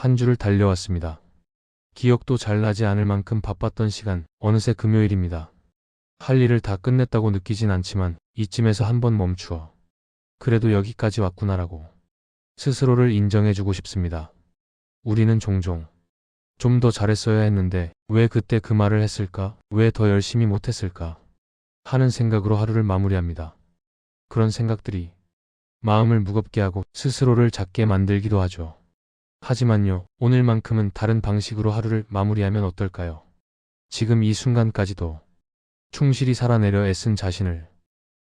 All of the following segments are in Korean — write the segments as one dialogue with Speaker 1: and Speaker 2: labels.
Speaker 1: 한 주를 달려왔습니다. 기억도 잘 나지 않을 만큼 바빴던 시간, 어느새 금요일입니다. 할 일을 다 끝냈다고 느끼진 않지만 이쯤에서 한번 멈추어. 그래도 여기까지 왔구나라고. 스스로를 인정해주고 싶습니다. 우리는 종종 좀 더 잘했어야 했는데 왜 그때 그 말을 했을까? 왜 더 열심히 못했을까? 하는 생각으로 하루를 마무리합니다. 그런 생각들이 마음을 무겁게 하고 스스로를 작게 만들기도 하죠. 하지만요, 오늘만큼은 다른 방식으로 하루를 마무리하면 어떨까요? 지금 이 순간까지도 충실히 살아내려 애쓴 자신을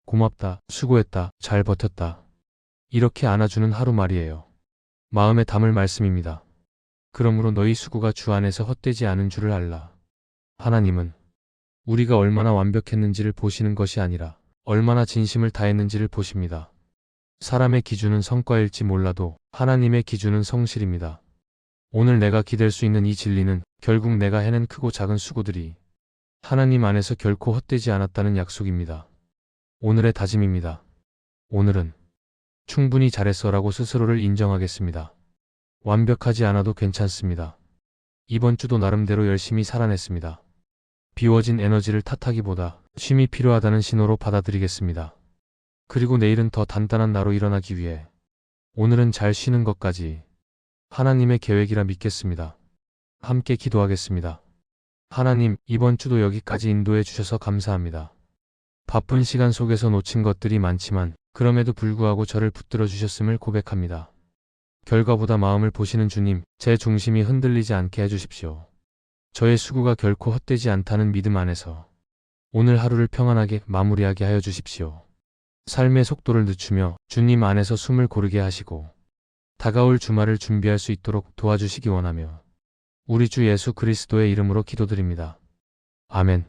Speaker 1: 고맙다, 수고했다, 잘 버텼다. 이렇게 안아주는 하루 말이에요. 마음에 담을 말씀입니다. 그러므로 너희 수고가 주 안에서 헛되지 않은 줄을 알라. 하나님은 우리가 얼마나 완벽했는지를 보시는 것이 아니라 얼마나 진심을 다했는지를 보십니다. 사람의 기준은 성과일지 몰라도 하나님의 기준은 성실입니다. 오늘 내가 기댈 수 있는 이 진리는 결국 내가 해낸 크고 작은 수고들이 하나님 안에서 결코 헛되지 않았다는 약속입니다. 오늘의 다짐입니다. 오늘은 충분히 잘했어라고 스스로를 인정하겠습니다. 완벽하지 않아도 괜찮습니다. 이번 주도 나름대로 열심히 살아냈습니다. 비워진 에너지를 탓하기보다 쉼이 필요하다는 신호로 받아들이겠습니다. 그리고 내일은 더 단단한 나로 일어나기 위해 오늘은 잘 쉬는 것까지 하나님의 계획이라 믿겠습니다. 함께 기도하겠습니다. 하나님, 이번 주도 여기까지 인도해 주셔서 감사합니다. 바쁜 시간 속에서 놓친 것들이 많지만 그럼에도 불구하고 저를 붙들어 주셨음을 고백합니다. 결과보다 마음을 보시는 주님, 제 중심이 흔들리지 않게 해주십시오. 저의 수고가 결코 헛되지 않다는 믿음 안에서 오늘 하루를 평안하게 마무리하게 하여 주십시오. 삶의 속도를 늦추며 주님 안에서 숨을 고르게 하시고 다가올 주말을 준비할 수 있도록 도와주시기 원하며 우리 주 예수 그리스도의 이름으로 기도드립니다. 아멘.